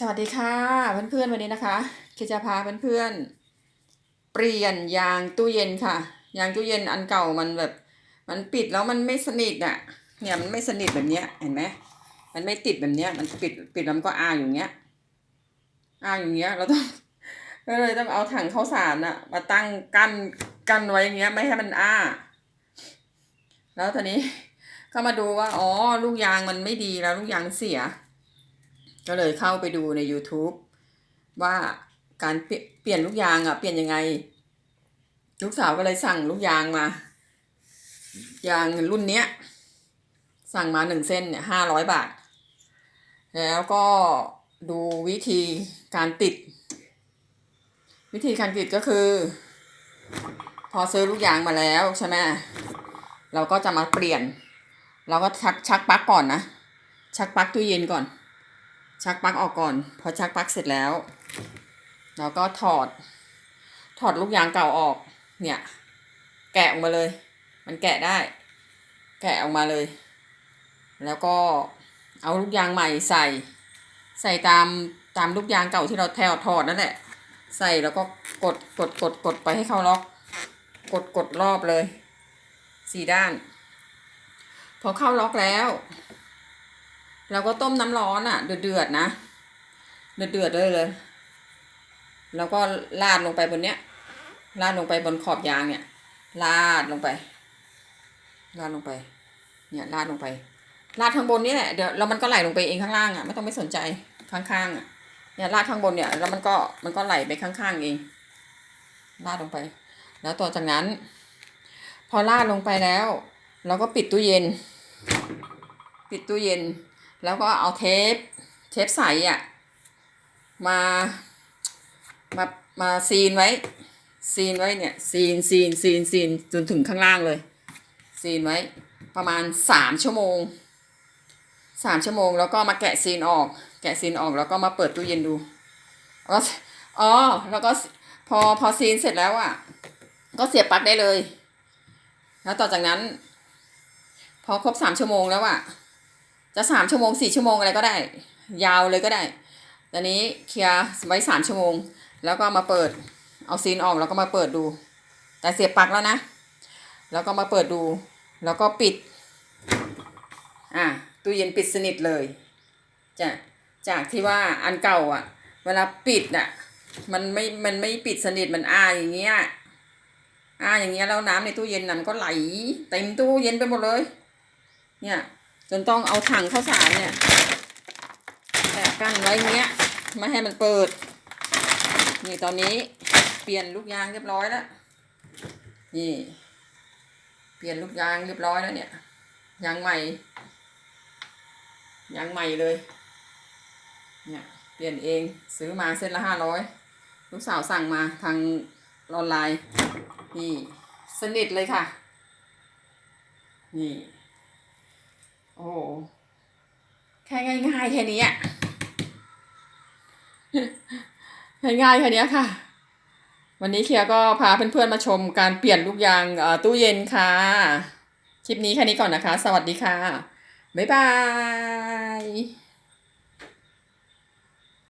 สวัสดีค่ะเพื่อนๆวันนี้นะคะคิดจะพาเพื่อนๆเปลี่ยนยางตู้เย็นค่ะ ยางตู้เย็นอันเก่ามันแบบ มันปิดแล้วมันไม่สนิทอะ เนี่ยมันไม่สนิทแบบเนี้ยเห็นไหมมันไม่ติดแบบเนี้ย มันปิดปิดแล้วมันก็อาอย่างเงี้ยอาอย่างเงี้ยเราต้องก็เลยต้องเอาถังข้าวสารอะ มาตั้งกั้นกั้นไว้อย่างเงี้ยไม่ให้มันอ้า แล้วทีนี้ก็มาดูว่าอ๋อลูกยางมันไม่ดีแล้วลูกยางเสีย ก็เลยเข้าไปดูใน YouTube ว่าการเปลี่ยนลูกยางอะ เปลี่ยนยังไง ลูกสาวก็เลยสั่งลูกยางมา ยางรุ่นเนี้ย สั่งมาหนึ่งเส้นเนี่ยห้าร้อยบาท แล้วก็ดูวิธีการติด วิธีการติดก็คือ พอซื้อลูกยางมาแล้วใช่ไหมเราก็จะมาเปลี่ยน เราก็ชักชักปลั๊กก่อนนะ ชักปลั๊กตู้เย็นก่อน ชักปลั๊กออกก่อน พอชักปลั๊กเสร็จแล้วเราก็ถอด ถอดลูกยางเก่าออก เนี่ย แกะออกมาเลย มันแกะได้ แกะออกมาเลย แล้วก็เอาลูกยางใหม่ใส่ ใส่ตามตามลูกยางเก่าที่เราแทวถอดนั่นแหละ ใส่แล้วก็กดกดกดกดไปให้เข้าล็อก กดกดรอบเลยสี่ด้าน พอเข้าล็อกแล้ว เราก็ต้มน้ำร้อนอะ เดือดๆนะเดือดเดือดๆเลยเลย แล้วก็ราดลงไปบนเนี้ยราดลงไปบนขอบยางเนี่ยราดลงไปราดลงไป เนี่ยราดลงไปราดข้างบนนี่แหละเดี๋ยวแล้วมันก็ไหลลงไปเองข้างล่างอะไม่ต้องไปสนใจข้างๆอะเนี่ยราดข้างบนเนี่ยแล้วมันก็มันก็ไหลไปข้างๆเองราดลงไป แล้วต่อจากนั้น พอราดลงไปแล้ว เราก็ปิดตู้เย็น ปิดตู้เย็น แล้วก็เอาเทป เทปใสอะ มา มา มาซีนไว้ ซีนไว้เนี่ย ซีน ซีน ซีน ซีน จนถึงข้างล่างเลย ซีนไว้ ประมาณสามชั่วโมงสามชั่วโมงแล้วก็มาแกะซีนออก แกะซีนออกแล้วก็มาเปิดตู้เย็นดูแล้วอ๋อ แล้วก็พอพอซีนเสร็จแล้วอะ ก็เสียบปลั๊กได้เลย แล้วต่อจากนั้น พอครบสามชั่วโมงแล้วอะ จะสามชั่วโมงสี่ชั่วโมงอะไรก็ได้ ยาวเลยก็ได้ตอนนี้เคลียร์ไว้สามชั่วโมง แล้วก็มาเปิดเอาซีนออกแล้วก็มาเปิดดู แต่เสียบปลั๊กแล้วนะ แล้วก็มาเปิดดู แล้วก็ปิด อะตู้เย็นปิดสนิทเลยจากจากที่ว่าอันเก่าอะ เวลาปิดอะ มันไม่มันไม่ปิดสนิทมันอ้าอย่างเงี้ยอ้าอย่างเงี้ยแล้วน้ำในตู้เย็นนั้นก็ไหลเต็มตู้เย็นไปหมดเลย เนี่ย จนต้องเอาถังข้าวสารเนี่ยแตะกั้นไว้เงี้ยไม่ให้มันเปิด นี่ตอนนี้เปลี่ยนลูกยางเรียบร้อยแล้ว นี่ เปลี่ยนลูกยางเรียบร้อยแล้วเนี่ยยางใหม่ยางใหม่เลย เนี่ยเปลี่ยนเองซื้อมาเส้นละห้าร้อยลูกสาวสั่งมาทางออนไลน์ นี่ สนิทเลยค่ะ นี่ โอ้โหแค่ง่ายๆแค่นี้อะง่ายๆแค่นี้ค่ะ วันนี้เคียร์ก็พาเพื่อนๆมาชมการเปลี่ยนลูกยางตู้เย็นค่ะ คลิปนี้แค่นี้ก่อนนะคะ สวัสดีค่ะ บ๊ายบาย